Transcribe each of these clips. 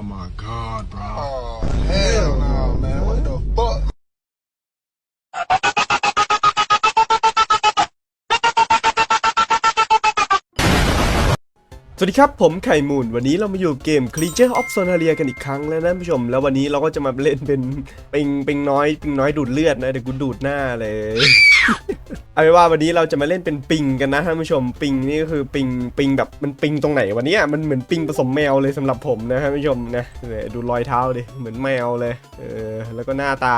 Oh my god, bro. Oh hell no, man! What the fuck? สวัสดีครับผมไข่มูนวันนี้เรามาอยู่เกม Creature of Sonaria กันอีกครั้งแล้วนะผู้ชม แล้ววันนี้เราก็จะมาเล่นเป็นปิงปิงน้อยปิงน้อยดูดเลือดนะเดี๋ยวกูดูดหน้าเลย เอาเป็นว่าวันนี้เราจะมาเล่นเป็นปิงกันนะท่านผู้ชมปิงนี่ก็คือปิงปิงแบบมันปิงตรงไหนวันนี้มันเหมือนปิงผสมแมวเลยสำหรับผมนะท่านผู้ชมนะดูรอยเท้าดิเหมือนแมวเลยเออแล้วก็หน้าตา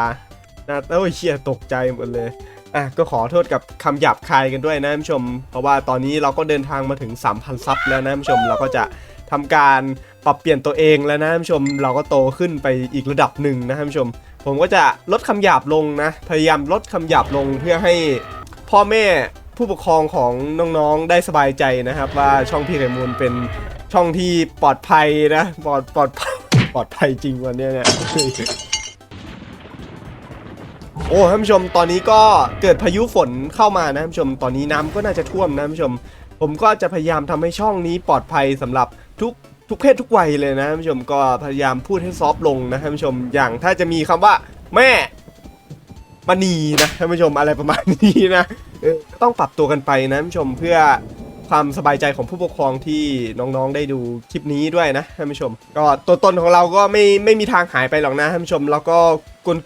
หน้าโอ้ยเชี่ยตกใจหมดเลยอะก็ขอโทษกับคำหยาบคายกันด้วยนะท่านผู้ชม เพราะว่าตอนนี้เราก็เดินทางมาถึง 3,000 ซับแล้วนะท่านผู้ชมเราก็จะทำการปรับเปลี่ยนตัวเองแล้วนะท่านผู้ชมเราก็โตขึ้นไปอีกระดับหนึ่งนะท่านผู้ชม ผมก็จะลดคำหยาบลงนะ พยายามลดคำหยาบลงเพื่อให้ พ่อแม่ผู้ปกครองของน้องๆได้สบายใจนะครับ ว่าช่องพี่ไก่มูลเป็นช่องที่ปลอดภัยนะปลอดปลอดภัยปลอดภัยจริงวันนี้เนี่ยโอ้ท่านผู้ชมตอนนี้ก็เกิดพายุฝนเข้ามานะท่านผู้ชมตอนนี้น้ำก็น่าจะท่วมนะท่านผู้ชม ผมก็จะพยายามทำให้ช่องนี้ปลอดภัยสำหรับทุกทุกเพศทุกวัยเลยนะท่านผู้ชมก็พยายามพูดให้ซอฟลงนะท่านผู้ชมอย่างถ้าจะมีคำว่า แม่มณีนะท่านผู้ชมอะไรประมาณนี้นะ ต้องปรับตัวกันไปนะท่านผู้ชมเพื่อความสบายใจของผู้ปกครองที่น้องๆได้ดูคลิปนี้ด้วยนะท่านผู้ชม ก็ตัวตนของเราก็ไม่ไม่มีทางหายไปหรอกนะท่านผู้ชม แล้วก็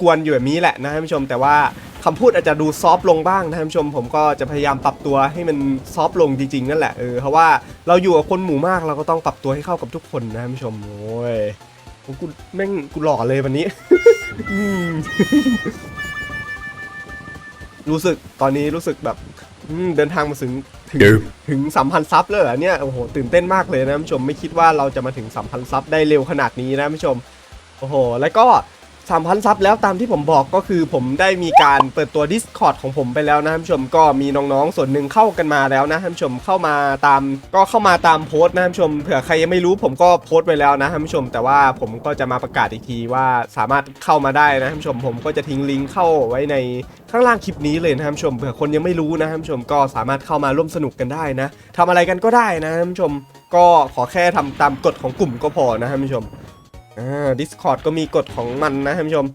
กวนๆอยู่แบบนี้แหละนะท่านผู้ชม แต่ว่าคำพูดอาจจะดูซอฟต์ลงบ้างนะท่านผู้ชม ผมก็จะพยายามปรับตัวให้มันซอฟต์ลงจริงๆนั่นแหละเออเพราะว่าเราอยู่กับคนหมู่มากเราก็ต้องปรับตัวให้เข้ากับทุกคนนะท่านผู้ชมโอ้ยกูแม่งกูหล่อเลยวันนี้อื รู้สึกตอนนี้รู้สึกแบบอืมเดินทางมาถึงถึงถึงสามพันซับเลยเหรอเนี่ยโอ้โหตื่นเต้นมากเลยนะท่านผู้ชมไม่คิดว่าเราจะมาถึงสามพันซับได้เร็วขนาดนี้นะท่านผู้ชมโอ้โห แล้วก็ สามพันซับแล้วตามที่ผมบอกก็คือผมได้มีการเปิดตัว Discord ของผมไปแล้วนะท่านผู้ชมก็มีน้องๆ ส่วนหนึ่งเข้ากันมาแล้วนะท่านผู้ชมเข้ามาตาม ก็เข้ามาตามโพสต์นะท่านผู้ชมเผื่อใครยังไม่รู้ผมก็โพสต์ไว้แล้วนะท่านผู้ชม แต่ว่าผมก็จะมาประกาศอีกทีว่าสามารถเข้ามาได้นะท่านผู้ชม ผมก็จะทิ้งลิงก์เข้าไว้ในข้างล่างคลิปนี้เลยนะท่านผู้ชมเผื่อคนยังไม่รู้นะท่านผู้ชมก็สามารถเข้ามาร่วมสนุกกันได้นะทำอะไรกันก็ได้นะท่านผู้ชมก็ขอแค่ทำตามกฎของกลุ่มก็พอนะท่านผู้ชม อ่า Discord ก็มีกฎของมันนะท่านผู้ชม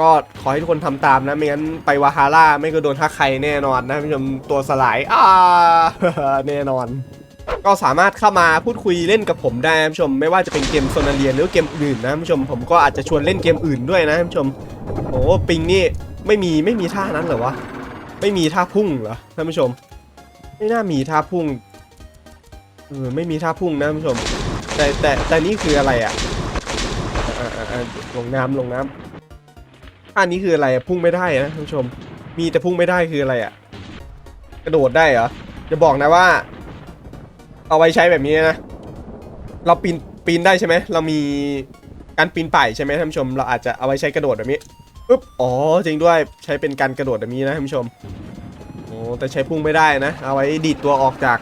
ก็ขอให้ทุกคนทำตามนะ ไม่งั้นไปวาฮาร่าไม่ก็โดนท่าใครแน่นอนนะท่านผู้ชมตัวสลายอ่า แน่นอน ก็สามารถเข้ามาพูดคุยเล่นกับผมได้นะท่านผู้ชม ไม่ว่าจะเป็นเกมโซนาเรียนหรือเกมอื่นนะท่านผู้ชม ผมก็อาจจะชวนเล่นเกมอื่นด้วยนะท่านผู้ชม โอ้ปิงนี่ไม่มีไม่มีท่านั้นเหรอวะ ไม่มีท่าพุ่งเหรอท่านผู้ชม ไม่น่ามีท่าพุ่งเออไม่มีท่าพุ่งนะท่านผู้ชม แต่แต่แต่นี่คืออะไรอะอ่าอ่าอ่า ลงน้ำลงน้ำอันนี้คืออะไรพุ่งไม่ได้นะท่านผู้ชม มีแต่พุ่งไม่ได้คืออะไรอะกระโดดได้เหรอจะบอกนะว่า เอาไว้ใช้แบบนี้นะ เราปีนปีนได้ใช่ไหมเรามีการปีนป่ายใช่ไหมท่านผู้ชม เราอาจจะเอาไว้ใช้กระโดดแบบนี้ปึ๊บอ๋อจริงด้วยใช้เป็นการกระโดดแบบนี้นะท่านผู้ชมโอ้แต่ใช้พุ่งไม่ได้นะ เอาไว้ดีดตัวออกจาก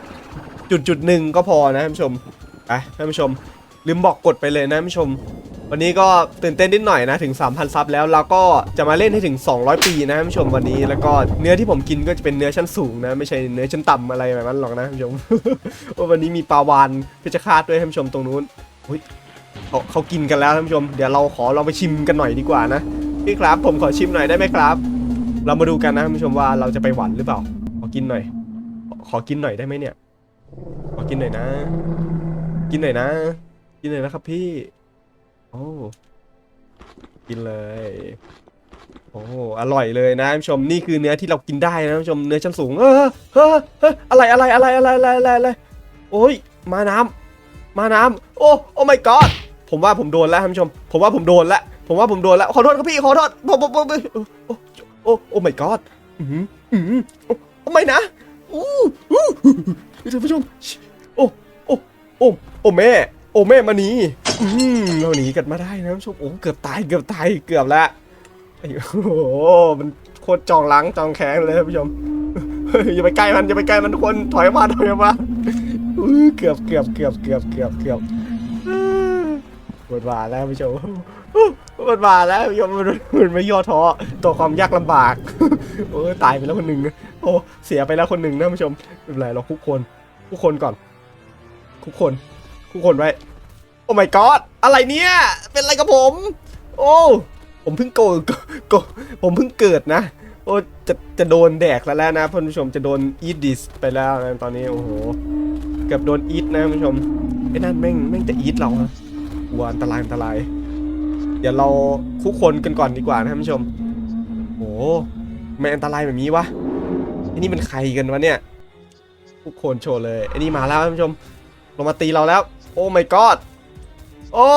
จุดจุดหนึ่งก็พอนะท่านผู้ชมไปท่านผู้ชม ลืมบอกกดไปเลยนะท่านผู้ชม วันนี้ก็ตื่นเต้นนิดหน่อยนะถึง 3,000 ซับแล้วเราก็จะมาเล่นให้ถึง 200 ปีนะท่านผู้ชมวันนี้ แล้วก็เนื้อที่ผมกินก็จะเป็นเนื้อชั้นสูงนะ ไม่ใช่เนื้อชั้นต่ำอะไรแบบนั้นหรอกนะท่านผู้ชมว่าวันนี้มีปลาวานเพชรฆาตด้วยท่านผู้ชมตรงนู้นอุ๊ยเขาเขากินกันแล้วท่านผู้ชม เดี๋ยวเราขอลองไปชิมกันหน่อยดีกว่านะพี่ครับผมขอชิมหน่อยได้ไหมครับ เรามาดูกันนะท่านผู้ชมว่าเราจะไปหวันหรือเปล่า ขอกินหน่อยขอขอกินหน่อยได้ไหมเนี่ย ขอกินหน่อยนะ กินหน่อยนะ กินหน่อยนะครับพี่ อ้กินเลย โอ้อร่อยเลยนะท่านผู้ชมนี่คือเนื้อที่เรากินได้นะท่านผู้ชมเนื้อชั้นสูง เออเฮ้อเฮ้ออะไรอะไรอะไรอะไรอะไรอะไรอะไรโอ้ยมาน้ำมาน้ำโอ้โอ้ my god ผมว่าผมโดนแล้วท่านผู้ชม ผมว่าผมโดนแล้วผมว่าผมโดนแล้วขอโทษครับพี่ขอโทษผมผมผมโอ้โอ้โอ้ my god อืมอืมโอ้โอ้ไม่นะอู้อู้ท่านผู้ชมโอ้โอ้โอ้โอ้แม่ โอ้แม่มานี อืมเราหนีกันมาได้นะท่านผู้ชมโอ้เกือบตายเกือบตายเกือบแล้วโอ้โหมันโคตรจองล้างจองแค้นเลยผู้ชมอย่าไปใกล้มันอย่าไปใกล้มันทุกคนถอยมาถอยมาเกือบเกือบเกือบเกือบเกือบเกือบปวดบาแล้วท่านผู้ชมปวดบาแล้วท่านผู้ชมมันไม่ย่อท้อต่อความยากลำบากโอ้ตายไปแล้วคนหนึ่งโอ้เสียไปแล้วคนหนึ่งนะท่านผู้ชมเป็นไรเราคุกคนคุกคนก่อนคุกคนคุกคนไว้ โอ้ my god อะไรเนี่ย เป็นอะไรกับผม โอ้ ผมเพิ่งโกโกผมเพิ่งเกิดนะ โอ้ จะ จะโดนแดกแล้วแล้วนะท่านผู้ชม จะโดนอีดิสไปแล้วนะตอนนี้ โอ้โห เกือบโดนอีทนะท่านผู้ชม ไอ้นั่นแม่ง แม่งจะอีทเรานะกลัวอันตรายอันตราย เดี๋ยวเราคุกคนกันก่อนดีกว่านะท่านผู้ชม โอ้ทำไม่อันตรายแบบนี้วะไอ้นี่เป็นใครกันวะเนี่ยคุกคนโชว์เลย ไอ้นี่มาแล้วท่านผู้ชม ลงมาตีเราแล้ว โอ้ my god โอ้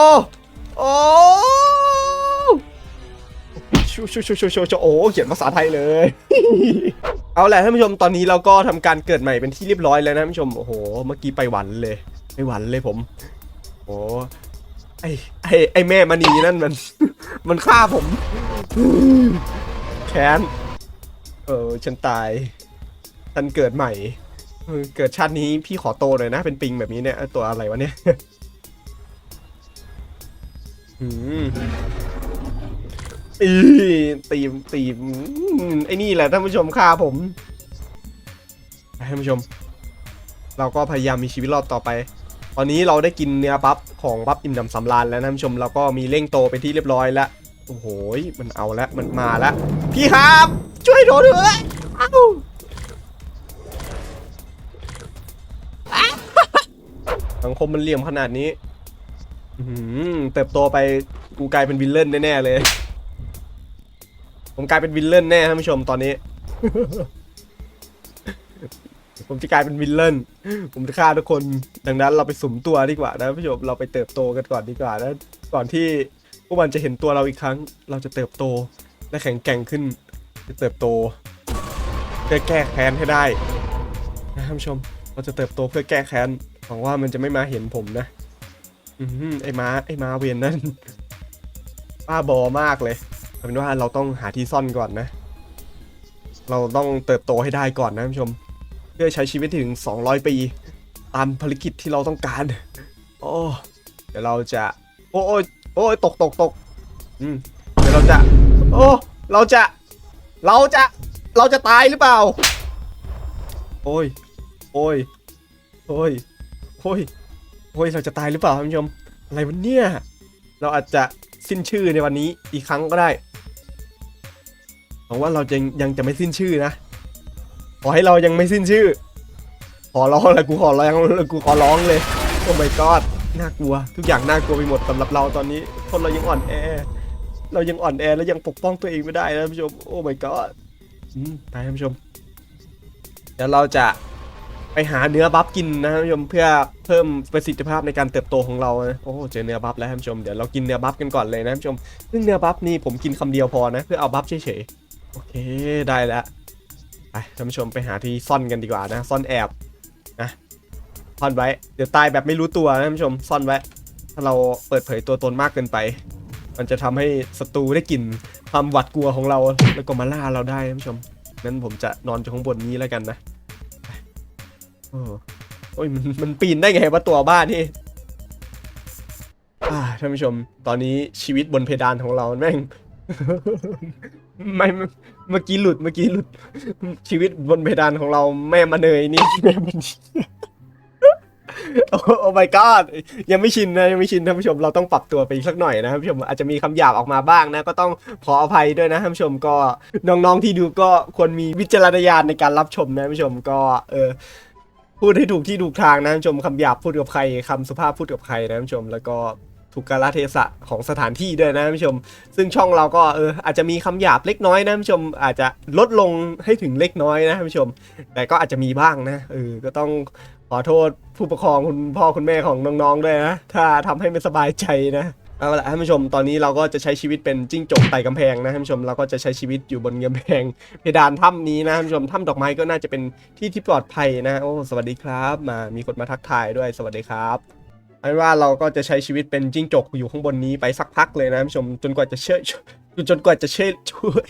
โอ้ชูชูชูชูชูชูโอ้เขียนภาษาไทยเลย เอาแหละท่านผู้ชมตอนนี้เราก็ทำการเกิดใหม่เป็นที่เรียบร้อยแล้วนะท่านผู้ชมโอ้โหเมื่อกี้ไปหวันเลยไปหวันเลยผมโอ้ไอไอไอแม่มณีนั่นมัน มันฆ่าผมแค้นเออฉันตายฉันเกิดใหม่เกิดชาตินี้พี่ขอโตหน่อยนะ เป็นปิงแบบนี้เนี่ยตัวอะไรวะเนี่ย อืมอีตีมตีมอืมไอ้นี่แหละท่านผู้ชมฆ่าผมท่านผู้ชม เราก็พยายามมีชีวิตรอดต่อไป ตอนนี้เราได้กินเนื้อบัฟของบัฟอิ่มดำสำราญแล้วนะท่านผู้ชมเราก็มีเร่งโตเป็นที่เรียบร้อยแล้วโอ้โหยมันเอาแล้วมันมาแล้วพี่ครับ ช่วยโดนเถอะเอ้าสังคมมันเหลี่ยมขนาดนี้ อื้อหือเติบโตไปกูกลายเป็นวิลเลนแน่ๆเลย ผมกลายเป็นวิลเลนแน่ท่านผู้ชมตอนนี้ ผมจะกลายเป็นวิลเลนผมจะฆ่าทุกคน ดังนั้นเราไปสุ่มตัวดีกว่านะท่านผู้ชมเราไปเติบโตกันก่อนดีกว่านะก่อนที่พวกมันจะเห็นตัวเราอีกครั้ง เราจะเติบโตและแข็งแกร่งขึ้น จะเติบโตเพื่อแก้แค้นให้ได้นะท่านผู้ชม เราจะเติบโตเพื่อแก้แค้นหวังว่ามันจะไม่มาเห็นผมนะ อืมไอ้ม้าไอ้ม้าเวียนนั่นป้าบอมากเลยเอาเป็นว่าเราต้องหาที่ซ่อนก่อนนะ เราต้องเติบโตให้ได้ก่อนนะท่านผู้ชม เพื่อใช้ชีวิตถึง 200 ปี ตามภารกิจที่เราต้องการ โอ้เดี๋ยวเราจะ โอ้โอ้ยโอ้ยตกตกตกอืมเดี๋ยวเราจะ โอ้เราจะ เราจะเราจะตายหรือเปล่า โอ้ย โอ้ย โอ้ย โอ้ย โอ้ยเราจะตายหรือเปล่าท่านผู้ชม อะไรวะเนี่ย เราอาจจะสิ้นชื่อในวันนี้อีกครั้งก็ได้หวังว่าเราจะยังจะไม่สิ้นชื่อนะ ขอให้เรายังไม่สิ้นชื่อ ขอร้องเลยกูขอร้องกูขอร้องเลย โอ้ my god น่ากลัว ทุกอย่างน่ากลัวไปหมดสำหรับเราตอนนี้ คนเรายังอ่อนแอ เรายังอ่อนแอและยังปกป้องตัวเองไม่ได้นะท่านผู้ชม โอ้ my god อืมไปท่านผู้ชม เดี๋ยวเราจะ หาเนื้อบัฟกินนะท่านผู้ชมเพื่อเพิ่มประสิทธิภาพในการเติบโตของเรานะโอ้เจอเนื้อบัฟแล้วท่านผู้ชมเดี๋ยวเรากินเนื้อบัฟกันก่อนเลยนะท่านผู้ชมซึ่งเนื้อบัฟนี่ผมกินคำเดียวพอนะ เพื่อเอาบัฟเฉยๆโอเคได้แล้วไปท่านผู้ชมไปหาที่ซ่อนกันดีกว่านะ ซ่อนแอบนะซ่อนไว้เดี๋ยวตายแบบไม่รู้ตัวนะท่านผู้ชมซ่อนไว้ ถ้าเราเปิดเผยตัวตนมากเกินไป มันจะทำให้ศัตรูได้กลิ่นความหวาดกลัวของเราแล้วก็มาล่าเราได้ท่านผู้ชมงั้นผมจะนอนอยู่ข้างบนนี้แล้วกันนะ โอ้โอ้ยมันมันปีนได้ไงวะตัวบ้านนี่ท่านผู้ชม ตอนนี้ชีวิตบนเพดานของเราแม่งไม่เมื่อกี้หลุดเมื่อกี้หลุด ชีวิตบนเพดานของเราแม่มาเนยนี่แม่มันโอ้โอ้ my god ยังไม่ชินนะยังไม่ชินท่านผู้ชมเราต้องปรับตัวไปอีกสักหน่อยนะท่านผู้ชมอาจจะมีคำหยาบออกมาบ้างนะ ก็ต้องขออภัยด้วยนะท่านผู้ชมก็น้องๆที่ดูก็ควรมีวิจารณญาณในการรับชมนะท่านผู้ชมก็เออ พูดให้ถูกที่ถูกทางนะท่านผู้ชมคำหยาบพูดกับใครคำสุภาพพูดกับใครนะท่านผู้ชม แล้วก็ถูกกาลเทศะของสถานที่ด้วยนะท่านผู้ชม ซึ่งช่องเราก็เอออาจจะมีคำหยาบเล็กน้อยนะท่านผู้ชม อาจจะลดลงให้ถึงเล็กน้อยนะท่านผู้ชม แต่ก็อาจจะมีบ้างนะเออก็ต้องขอโทษผู้ปกครองคุณพ่อคุณแม่ของน้องๆด้วยนะถ้าทำให้ไม่สบายใจนะ เอาละท่านผู้ชมตอนนี้เราก็จะใช้ชีวิตเป็นจิ้งจกไต่กำแพงนะท่านผู้ชมเราก็จะใช้ชีวิตอยู่บนกำแพงเพดานถ้ำนี้นะท่านผู้ชมถ้ำดอกไม้ก็น่าจะเป็นที่ที่ปลอดภัยนะโอ้สวัสดีครับมามีคนมาทักทายด้วยสวัสดีครับเอาเป็นว่าเราก็จะใช้ชีวิตเป็นจิ้งจกอยู่ข้างบนนี้ไปสักพักเลยนะท่านผู้ชมจนกว่าจะเชื่อจนกว่าจะเชื่อช่วย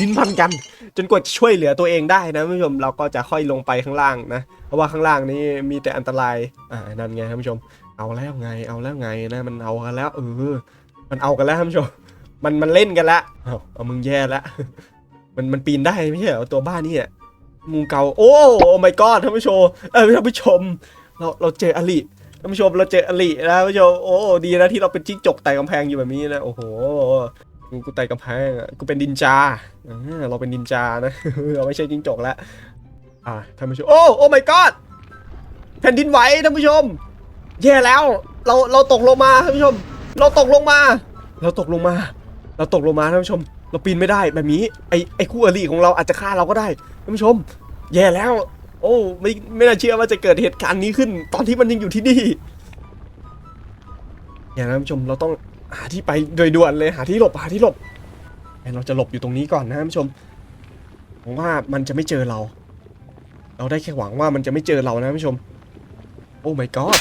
ลิ้นพันกัน จนกว่าจะช่วยเหลือตัวเองได้นะท่านผู้ชมเราก็จะค่อยลงไปข้างล่างนะเพราะว่าข้างล่างนี้มีแต่อันตรายอ่านั่นไงท่านผู้ชม เอาแล้วไง เอาแล้วไงนะ มันเอากันแล้วเออ มันเอากันแล้วท่านผู้ชม มันมันเล่นกันล้วเอาเอามึงแย่ล้วมันมันปีนได้ไม่ใช่เหรอตัวบ้านนี่อะงูเกาโอ้โอ้ my god ท่านผู้ชม เออท่านผู้ชม เราเราเจออลิท่านผู้ชมเราเจออลินะท่านผู้ชม โอ้ดีนะที่เราเป็นจิ้งจกไต่กำแพงอยู่แบบนี้นะ โอ้โห กูไต่กำแพงอะกูเป็นดินจาอ่าเราเป็นดินจานะ เราไม่ใช่จิ้งจกแล้ว อ่าท่านผู้ชม โอ้โอ้ my god แผ่นดินไหวท่านผู้ชม แย่แล้ว เราเราตกลงมาท่านผู้ชม เราตกลงมา เราตกลงมา เราตกลงมาท่านผู้ชม เราปีนไม่ได้แบบนี้ไอไอคู่อริของเราอาจจะฆ่าเราก็ได้ท่านผู้ชม แย่แล้ว โอ้ไม่ไม่น่าเชื่อว่าจะเกิดเหตุการณ์นี้ขึ้น ตอนที่มันยังอยู่ที่นี่อย่างนั้นท่านผู้ชมเราต้องหาที่ไปโดยด่วนเลยหาที่หลบหาที่หลบเราจะหลบอยู่ตรงนี้ก่อนนะท่านผู้ชมผมว่ามันจะไม่เจอเรา เราได้แค่หวังว่ามันจะไม่เจอเรานะท่านผู้ชม โอ้ my god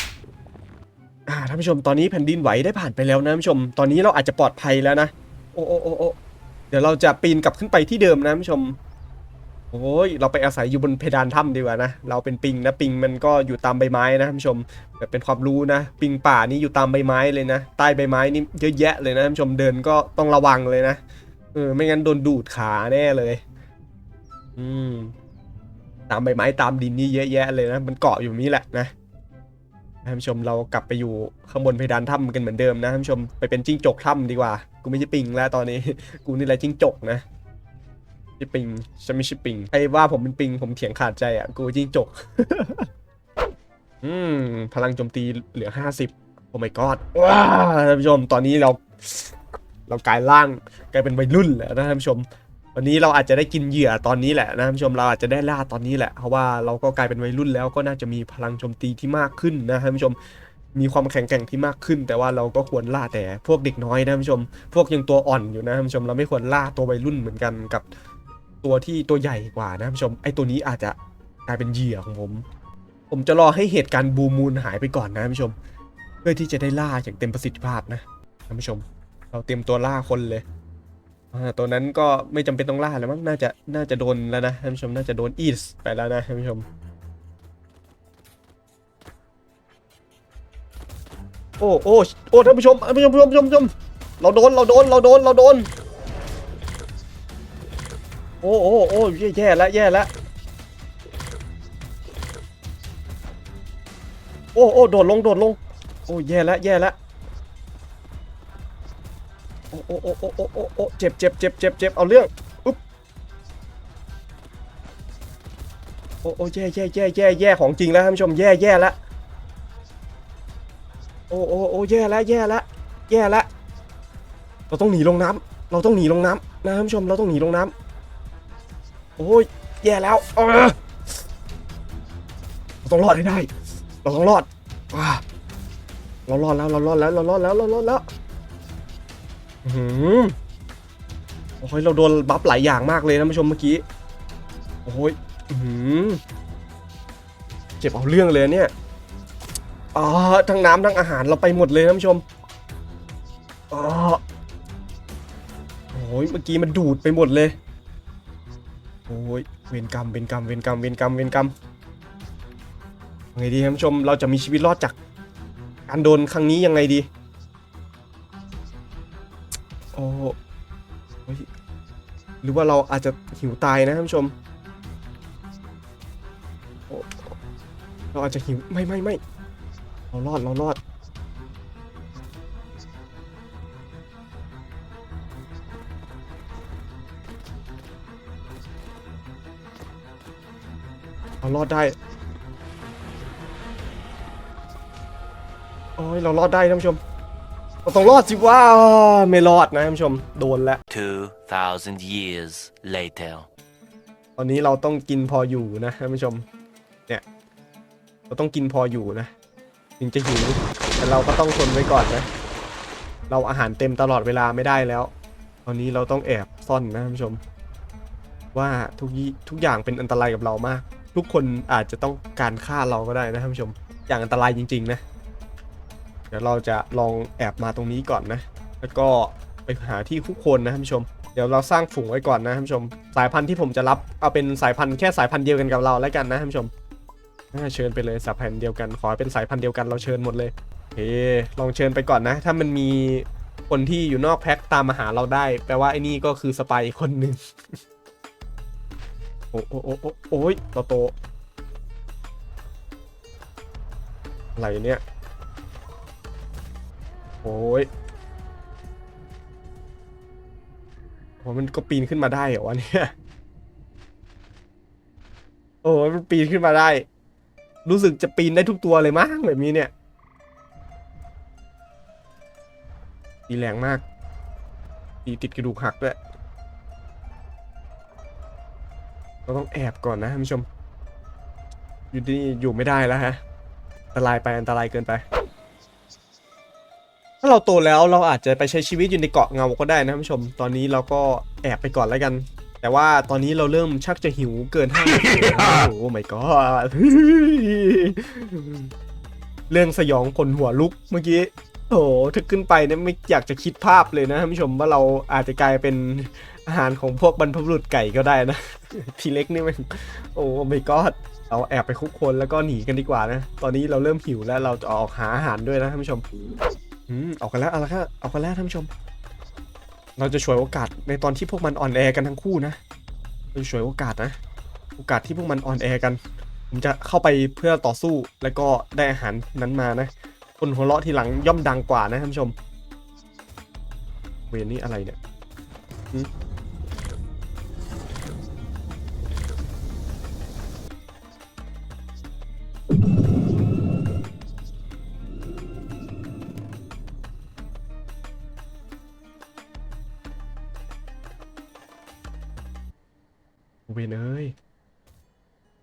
อ่าท่านผู้ชมตอนนี้แผ่นดินไหวได้ผ่านไปแล้วนะท่านผู้ชม ตอนนี้เราอาจจะปลอดภัยแล้วนะ โอ้โอ้โอ้โอ้เดี๋ยวเราจะปีนกลับขึ้นไปที่เดิมนะท่านผู้ชม โอ้ยเราไปอาศัยอยู่บนเพดานถ้ำดีกว่านะ เราเป็นปิงนะปิงมันก็อยู่ตามใบไม้นะท่านผู้ชมแบบเป็นความรู้นะ ปิงป่านี่อยู่ตามใบไม้เลยนะ ใต้ใบไม้นี่เยอะแยะเลยนะท่านผู้ชมเดินก็ต้องระวังเลยนะ เออไม่งั้นโดนดูดขาแน่เลย อืมตามใบไม้ตามดินนี่เยอะแยะเลยนะ มันเกาะอยู่นี้แหละนะ ท่านผู้ชมเรากลับไปอยู่ข้างบนเพดานถ้ำกันเหมือนเดิมนะท่านผู้ชมไปเป็นจิ้งจกถ้ำดีกว่า กูไม่ใช่ปิงแล้วตอนนี้ กูนี่แหละจิ้งจกนะไม่ใช่ปิงฉันไม่ใช่ปิงใครว่าผมเป็นปิงผมเถียงขาดใจอะกูจิ้งจก อืมพลังโจมตีเหลือห้าสิบโอ้ my god ว้าท่านผู้ชมตอนนี้เรา เรากลายร่างกลายเป็นวัยรุ่นแล้วนะท่านผู้ชม วันนี้เราอาจจะได้กินเหยื่อตอนนี้แหละนะท่านผู้ชมเราอาจจะได้ล่าตอนนี้แหละเพราะว่าเราก็กลายเป็นวัยรุ่นแล้วก็น่าจะมีพลังโจมตีที่มากขึ้นนะท่านผู้ชมมีความแข็งแกร่งที่มากขึ้น แต่ว่าเราก็ควรล่าแต่พวกเด็กน้อยนะท่านผู้ชม พวกยังตัวอ่อนอยู่นะท่านผู้ชมเราไม่ควรล่าตัววัยรุ่นเหมือนกันกับตัวที่ตัวใหญ่กว่านะท่านผู้ชมไอตัวนี้อาจจะกลายเป็นเหยื่อของผม ผมจะรอให้เหตุการณ์บูมูลหายไปก่อนนะท่านผู้ชม เพื่อที่จะได้ล่าอย่างเต็มประสิทธิภาพนะท่านผู้ชม เราเตรียมตัวล่าคนเลย ตัวนั้นก็ไม่จำเป็นต้องล่าแล้วมั้งน่าจะน่าจะโดนแล้วนะท่านผู้ชมน่าจะโดนอีสไปแล้วนะท่านผู้ชม โอ้โอ้โอ้ท่านผู้ชมท่านผู้ชมท่านผู้ชมผู้ชมเราโดนเราโดนเราโดนเราโดน โอ้โอ้โอ้แย่แล้วแย่แล้วโอ้โอ้โดดลงโดดลง โอ้แย่แล้วแย่แล้ว อ้โอ้โอ้โอ้โอ้โอ้เจ็บเจ็บเจ็บเจ็บเจ็บเอาเรื่องอุ๊บโอ้โอ้แย่แย่แย่แย่แย่ของจริงแล้วท่านผู้ชมแย่แย่แล้วโอ้โอ้โอ้แย่แล้วแย่แล้วแย่แล้วเราต้องหนีลงน้ำเราต้องหนีลงน้ำนะท่านผู้ชมเราต้องหนีลงน้ำโอ้ยแย่แล้วเราต้องรอดให้ได้ เราต้องรอดเรารอดแล้วเรารอดแล้วเรารอดแล้วเรารอดแล้ว หือโอ้ยเราโดนบัฟหลายอย่างมากเลยนะผู้ชมเมื่อกี้ โอ้ยหือเจ็บเอาเรื่องเลยเนี่ยอ๋อทั้งน้ำทั้งอาหารเราไปหมดเลยนะผู้ชมอ๋อโอ้ยเมื่อกี้มันดูดไปหมดเลย โอ้ยเวรกรรมเวรกรรมเวรกรรมเวรกรรมเวรกรรมไงดีท่านผู้ชมเราจะมีชีวิตรอดจากการโดนครั้งนี้ยังไงดี หรือว่าเราอาจจะหิวตายนะท่านผู้ชม เราอาจจะหิวไม่ไม่ไม่เรารอดเรารอดเรารอดได้โอ้ยเรารอดได้ท่านผู้ชม เราต้องรอดสิว่าไม่รอดนะท่านผู้ชมโดนแล้ว 2,000 years later. ตอนนี้เราต้องกินพออยู่นะท่านผู้ชม เนี่ย เราต้องกินพออยู่นะ ถึงจะหิว แต่เราก็ต้องทนไว้ก่อนนะ เราอาหารเต็มตลอดเวลาไม่ได้แล้ว ตอนนี้เราต้องแอบซ่อนนะท่านผู้ชม ว่าทุกยี่ทุกอย่างเป็นอันตรายกับเรามาก ทุกคนอาจจะต้องการฆ่าเราก็ได้นะท่านผู้ชม อย่างอันตรายจริง ๆ นะ เดี๋ยวเราจะลองแอบมาตรงนี้ก่อนนะ แล้วก็ไปหาที่คุกคนนะท่านผู้ชม เดี๋ยวเราสร้างฝูงไว้ก่อนนะท่านผู้ชม สายพันธุ์ที่ผมจะรับเอาเป็นสายพันธุ์แค่สายพันธุ์เดียวกันกับเราแล้วกันนะท่านผู้ชมเชิญไปเลยสายพันธุ์เดียวกัน ขอเป็นสายพันธุ์เดียวกันเราเชิญหมดเลยโอเคลองเชิญไปก่อนนะ ถ้ามันมีคนที่อยู่นอกแพ็คตามมาหาเราได้ แปลว่าไอ้นี่ก็คือสปายอีกคนหนึ่งโอ้โอ้โอ้โอ้โอ้ยโตโตอะไรเนี่ย โอ้ยโอ้มันก็ปีนขึ้นมาได้เหรอวะเนี่ย โอ้ยมันปีนขึ้นมาได้ รู้สึกจะปีนได้ทุกตัวเลยมั้งแบบนี้เนี่ยตีแรงมากตีติดกระดูกหักด้วยเราต้องแอบก่อนนะท่านผู้ชม อยู่ที่นี่อยู่ไม่ได้แล้วฮะ อันตรายไปอันตรายเกินไป ถ้าเราโตแล้วเราอาจจะไปใช้ชีวิตอยู่ในเกาะเงาก็ได้นะท่านผู้ชม ตอนนี้เราก็แอบไปก่อนแล้วกัน แต่ว่าตอนนี้เราเริ่มชักจะหิวเกินห้าโอ้ my god เรื่องสยองคนหัวลุกเมื่อกี้โอ้ถ้าขึ้นไปเนี่ยไม่อยากจะคิดภาพเลยนะท่านผู้ชมว่าเราอาจจะกลายเป็นอาหารของพวกบรรพบุรุษไก่ก็ได้นะ ทีเล็กนี่มันโอ้ my god เราแอบไปคุกคนแล้วก็หนีกันดีกว่านะ ตอนนี้เราเริ่มหิวแล้วเราจะออกหาอาหารด้วยนะท่านผู้ชม อืมออกกันแล้วเอาละครับออกกันแล้วท่านผู้ชม เราจะฉวยโอกาสในตอนที่พวกมันอ่อนแอกันทั้งคู่นะเราจะฉวยโอกาสนะ โอกาสที่พวกมันอ่อนแอกัน ผมจะเข้าไปเพื่อต่อสู้แล้วก็ได้อาหารนั้นมานะ คนหัวเราะทีหลังย่อมดังกว่านะท่านผู้ชม เวรนี่อะไรเนี่ย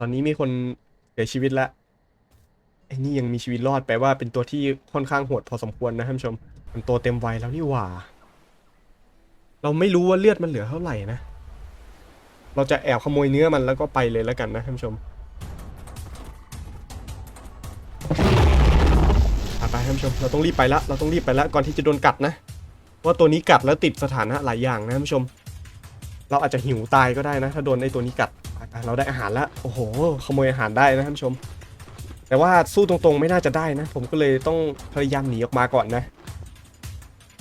อนนี้มีคนเสียชีวิตแล้วไอ้นี่ยังมีชีวิตรอดแปลว่าเป็นตัวที่ค่อนข้างโหดพอสมควรนะท่านผู้ชม มันโตเต็มวัยแล้วนี่หว่า เราไม่รู้ว่าเลือดมันเหลือเท่าไหร่นะ เราจะแอบขโมยเนื้อมันแล้วก็ไปเลยแล้วกันนะท่านผู้ชมไปท่านผู้ชม เราต้องรีบไปละเราต้องรีบไปละก่อนที่จะโดนกัดนะว่าตัวนี้กัดแล้วติดสถานะหลายอย่างนะท่านผู้ชม เราอาจจะหิวตายก็ได้นะ ถ้าโดนไอ้ตัวนี้กัด เราได้อาหารแล้วโอ้โหขโมยอาหารได้นะท่านผู้ชม แต่ว่าสู้ตรงๆไม่น่าจะได้นะ ผมก็เลยต้องพยายามหนีออกมาก่อนนะ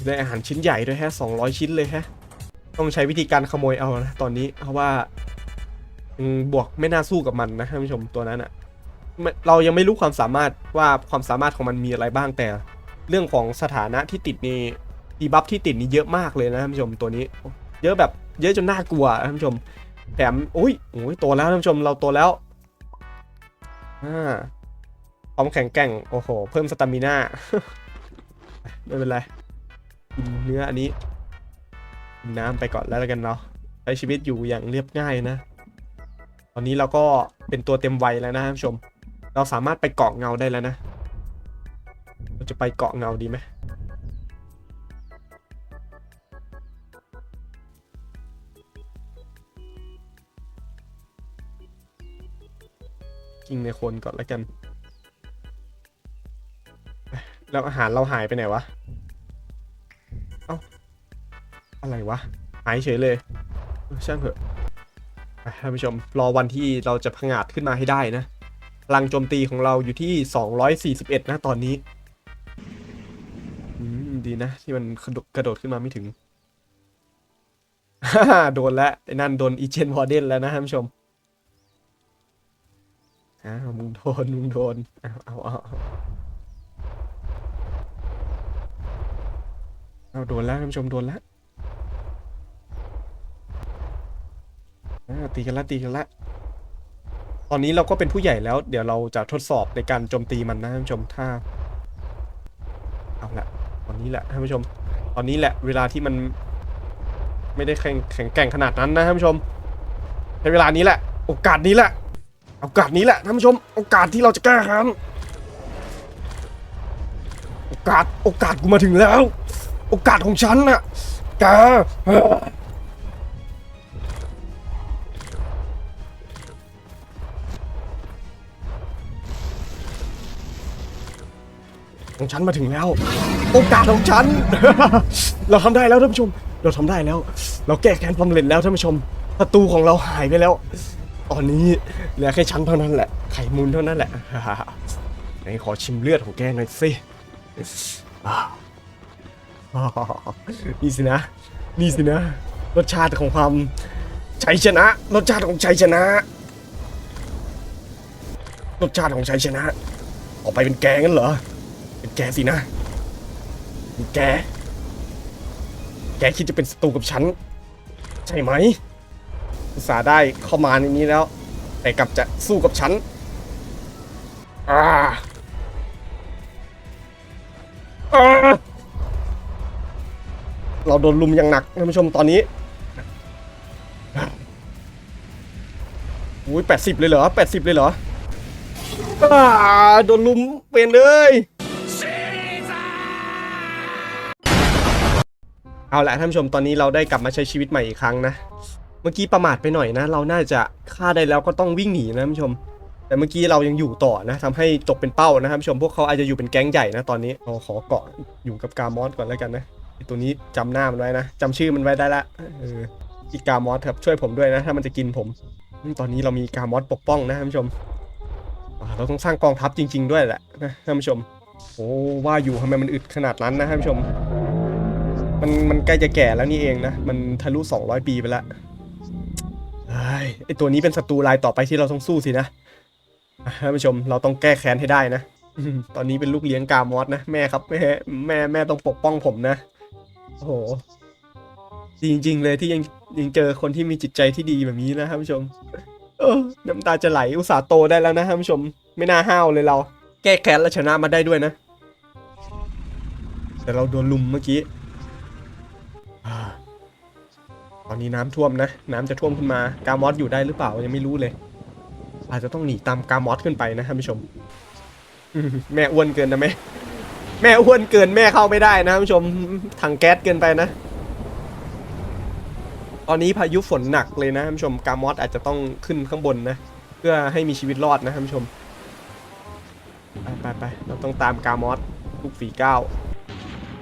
ได้อาหารชิ้นใหญ่ด้วยแฮะ200 ชิ้นเลยแฮะต้องใช้วิธีการขโมยเอานะตอนนี้เพราะว่าบวกไม่น่าสู้กับมันนะท่านผู้ชมตัวนั้นอะเรายังไม่รู้ความสามารถว่าความสามารถของมันมีอะไรบ้างแต่ เรื่องของสถานะที่ติดนี่ดีบัฟที่ติดนี่เยอะมากเลยนะท่านผู้ชมตัวนี้ เยอะแบบเยอะจนน่ากลัวท่านผู้ชม แถมอุ้ยโอ้ยโตแล้วท่านผู้ชมเราโตแล้วอ่าความแข็งแกร่ง โอ้โห เพิ่มสตามิน่าไม่เป็นไรกินเนื้ออันนี้กินน้ำไปก่อนแล้วกันเนาะใช้ชีวิตอยู่อย่างเรียบง่ายนะ ตอนนี้เราก็เป็นตัวเต็มวัยแล้วนะท่านผู้ชม เราสามารถไปเกาะเงาได้แล้วนะ เราจะไปเกาะเงาดีไหม กินในคนก่อนแล้วกัน แล้วอาหารเราหายไปไหนวะ เอ้า อะไรวะ หายเฉยเลยช่างเถอะไปท่านผู้ชม รอวันที่เราจะพังอาจขึ้นมาให้ได้นะ พลังโจมตีของเราอยู่ที่ 241 นะตอนนี้ ดีนะ ที่มันกระโดดกระโดดขึ้นมาไม่ถึงโดนแล้วไอ้นั่นโดนอีเจนวอร์เดนแล้วนะท่านผู้ชม อ้าวมึงโดนมึงโดนเอาเอาเอาเอาเอาโดนแล้วท่านผู้ชมโดนแล้วตีกันละตีกันละ ตอนนี้เราก็เป็นผู้ใหญ่แล้ว เดี๋ยวเราจะทดสอบในการโจมตีมันนะท่านผู้ชมถ้า เอาละตอนนี้แหละท่านผู้ชม ตอนนี้แหละ เวลาที่มัน ไม่ได้แข็งแข็งแกร่งขนาดนั้นนะท่านผู้ชมในเวลานี้แหละ โอกาสนี้แหละ โอกาสนี้แหละท่านผู้ชม โอกาสที่เราจะแก้แค้นโอกาสโอกาสกูมาถึงแล้ว โอกาสของฉันน่ะแกเอ่อของฉันมาถึงแล้ว โอกาสของฉัน เราทำได้แล้วท่านผู้ชม เราทำได้แล้ว เราแก้แค้นสำเร็จแล้วท่านผู้ชมศัตรูของเราหายไปแล้ว ตอนนี้เหลือแค่ฉันเท่านั้นแหละ ไข่มูลเท่านั้นแหละไหนขอชิมเลือดของแกหน่อยสิอนี่สินะ นี่สินะ รสชาติของความชัยชนะ รสชาติของชัยชนะ รสชาติของชัยชนะ ออกไปเป็นแกงั้นเหรอ เป็นแกสินะแก แกคิดจะเป็นศัตรูกับฉัน ใช่ไหม อุตส่าห์ได้เข้ามาในนี้แล้ว แต่กลับจะสู้กับฉันอ่าอ่าเราโดนลุมอย่างหนักท่านผู้ชมตอนนี้อุ้ยแปดสิบเลยเหรอแปดสิบเลยเหรออ่าโดนลุมเป็นเลยเอาละท่านผู้ชมตอนนี้เราได้กลับมาใช้ชีวิตใหม่อีกครั้งนะ มื่อกี้ประมาทไปหน่อยนะ เราน่าจะฆ่าได้แล้วก็ต้องวิ่งหนีนะท่านผู้ชม แต่เมื่อกี้เรายังอยู่ต่อนะทำให้ตกเป็นเป้านะท่านผู้ชมพวกเขาอาจจะอยู่เป็นแก๊งใหญ่นะตอนนี้เราขอเกาะอยู่กับกามอสก่อนแล้วกันนะไอตัวนี้จำหน้ามันไว้นะจำชื่อมันไว้ได้ละเอออีกามอสครับช่วยผมด้วยนะ ถ้ามันจะกินผมอืมตอนนี้เรามีกามอสปกป้องนะท่านผู้ชมอ่าเราต้องสร้างกองทัพจริง ๆ ด้วยแหละนะท่านผู้ชม โอ้ว่าอยู่ทำไมมันอึดขนาดนั้นนะท่านผู้ชม มันมันใกล้จะแก่แล้วนี่เองนะ มันทะลุ 200 ปีไปแล้ว ไอ้ตัวนี้เป็นศัตรูรายต่อไปที่เราต้องสู้สินะท่านผู้ชมเราต้องแก้แค้นให้ได้นะตอนนี้เป็นลูกเลี้ยงกามอสนะแม่ครับแม่แม่แม่ต้องปกป้องผมนะโอ้โหจริง ๆ เลยที่ยังยังเจอคนที่มีจิตใจที่ดีแบบนี้นะท่านผู้ชมเออน้ำตาจะไหลอุตส่าห์โตได้แล้วนะท่านผู้ชม ไม่น่าห้าวเลยเรา แก้แค้นและชนะมาได้ด้วยนะ แต่เราโดนลุมเมื่อกี้ ตอนนี้น้ำท่วมนะ น้ำจะท่วมขึ้นมากามอสอยู่ได้หรือเปล่ายังไม่รู้เลย อาจจะต้องหนีตามกามอสขึ้นไปนะท่านผู้ชมแม่อ้วนเกินนะแม่แม่อ้วนเกินแม่เข้าไม่ได้นะท่านผู้ชมถังแก๊สเกินไปนะ ตอนนี้พายุฝนหนักเลยนะท่านผู้ชมกามอสอาจจะต้องขึ้นข้างบนนะเพื่อให้มีชีวิตรอดนะท่านผู้ชมไปไปไปเราต้องตามกามอสทุกฝีก้าว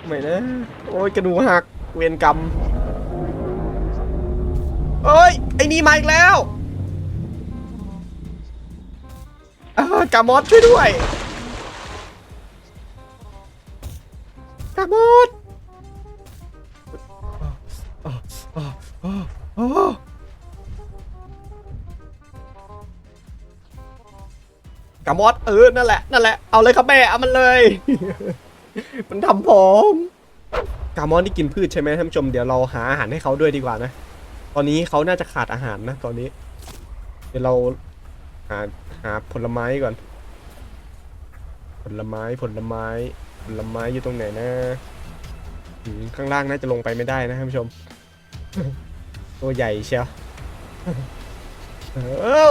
ไม่นะ โอ้ยกระดูหักเวรกรรม เอ้ย ไอ้นี่มาอีกแล้วกามอสช่วยด้วยกามอสอ่าอ่าอ่าอ่าอ่ากามอสเออ นั่นแหละ นั่นแหละ เอาเลยครับแม่เอามันเลย มันทำผมกามอนที่กินพืชใช่ไหมท่านผู้ชม เดี๋ยวเราหาอาหารให้เขาด้วยดีกว่านะ ตอนนี้เขาน่าจะขาดอาหารนะตอนนี้ เดี๋ยวเราหาหาผลไม้ก่อน ผลไม้ผลไม้ ผลไม้อยู่ตรงไหนนะข้างล่างน่าจะลงไปไม่ได้นะท่านผู้ชม ตัวใหญ่เชียวโอ้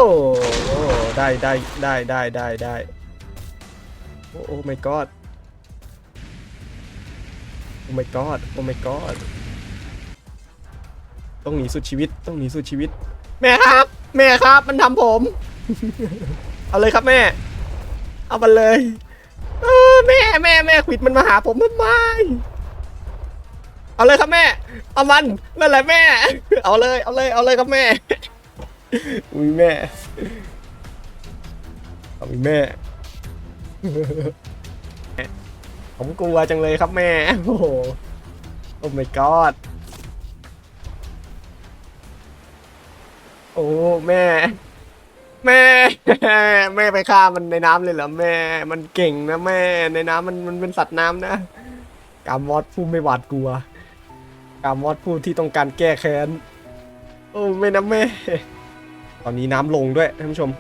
โอ้ได้ได้ได้ได้ได้ได้โอ้โอ้ my god โอ้ my god โอ้ my god ต้องหนีสุดชีวิต ต้องหนีสุดชีวิต แม่ครับ แม่ครับ มันทำผม เอาเลยครับแม่ เอามันเลย เออแม่แม่แม่ขวิดมันมาหาผมทำไมเอาเลยครับแม่ เอามันนั่นแหละแม่ เอาเลย เอาเลย เอาเลยครับแม่ อุ้ยแม่ เอาอุ้ยแม่ ผมกลัวจังเลยครับแม่ โอ้โห โอ้ my god โอ้แม่ แม่ แม่ไปฆ่ามันในน้ำเลยเหรอแม่ มันเก่งนะแม่ ในน้ำมันมันเป็นสัตว์น้ำนะ กามอสผู้ไม่หวาดกลัว กามอสผู้ที่ต้องการแก้แค้น โอ้ไม่นะแม่ ตอนนี้น้ำลงด้วยท่านผู้ชม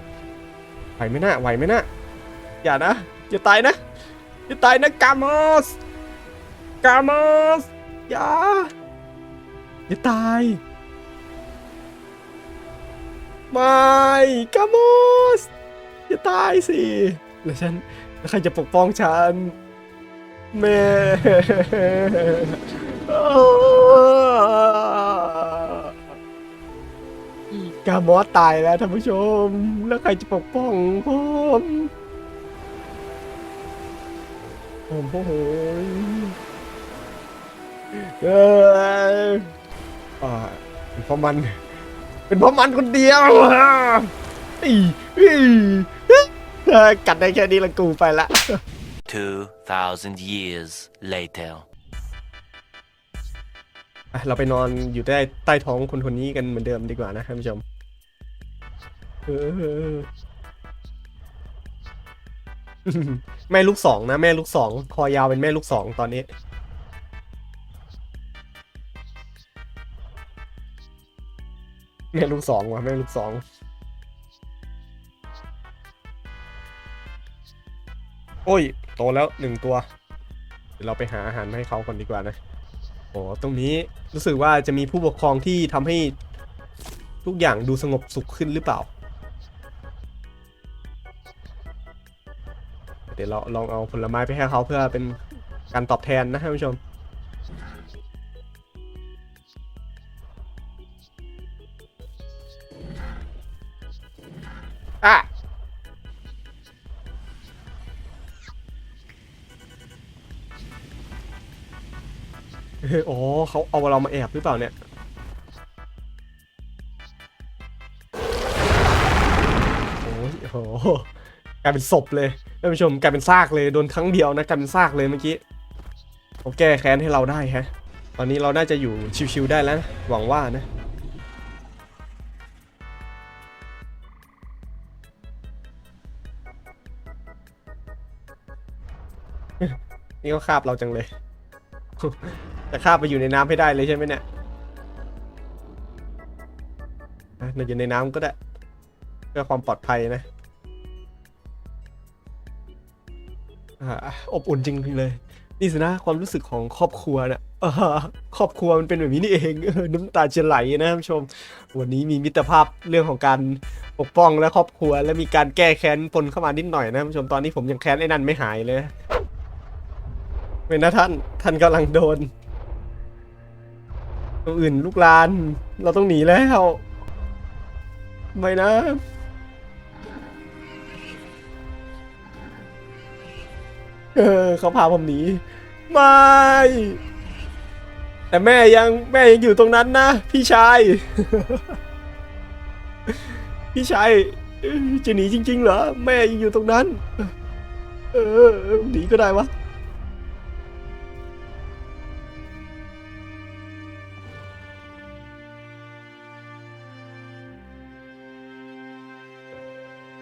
ไหวไหมนะไหวไหมนะอย่านะอย่าตายนะอย่าตายนะกามอสกามอสอย่าอย่าตาย ไม่กามอสอย่าตายสิ แล้วฉันแล้วใครจะปกป้องฉันแม่กามอสตายแล้วท่านผู้ชม แล้วใครจะปกป้องผมผมโอ้โหเอออ่าเป็นเพราะมัน เป็นเพราะมันคนเดียวอีอีกัดได้แค่นี้ละกูไปละ 2,000 years later. อะเราไปนอนอยู่ใต้ใต้ท้องคนคนนี้กันเหมือนเดิมดีกว่านะท่านผู้ชมแม่ลูกสองนะ แม่ลูกสอง คอยาวเป็นแม่ลูกสองตอนนี้ แม่ลูกสองว่ะแม่ลูกสองโอ้ย โตแล้วหนึ่งตัว เดี๋ยวเราไปหาอาหารมาให้เขาก่อนดีกว่านะโอ้ตรงนี้รู้สึกว่าจะมีผู้ปกครองที่ทำให้ทุกอย่างดูสงบสุขขึ้นหรือเปล่า เดี๋ยวเราลองเอาผลไม้ไปให้เขาเพื่อเป็นการตอบแทนนะท่านผู้ชม อะเฮ้ยอ๋อเขาเอาเรามาแอบหรือเปล่าเนี่ย โอ้ยโอ้โหกลายเป็นศพเลยท่านผู้ชมกลายเป็นซากเลยโดนครั้งเดียวนะกลายเป็นซากเลยเมื่อกี้เขาแก้แค้นให้เราได้ฮะ ตอนนี้เราน่าจะอยู่ชิวๆได้แล้วนะหวังว่านะ นี่ก็คาบเราจังเลย จะคาบไปอยู่ในน้ำให้ได้เลยใช่ไหมเนี่ยอะอยู่ในน้ำก็ได้ เพื่อความปลอดภัยนะอบอุ่นจริงเลย นี่สินะความรู้สึกของครอบครัวเนี่ยครอบครัวมันเป็นแบบนี้นี่เองน้ำตาจะไหลนะท่านผู้ชม วันนี้มีมิตรภาพเรื่องของการปกป้องและครอบครัว และมีการแก้แค้นปนเข้ามานิดหน่อยนะท่านผู้ชมตอนนี้ผมยังแค้นไอ้นั่นไม่หายเลย เป็นนะท่าน ท่านกำลังโดน ตัวอื่นลูกลาน เราต้องหนีแล้ว ไม่นะ เออเขาพาผมหนี ไม่ แต่แม่ยังแม่ยังอยู่ตรงนั้นนะ พี่ชาย พี่ชายเอ้ยจะหนีจริง ๆ เหรอ แม่ยังอยู่ตรงนั้น เออหนีก็ได้วะ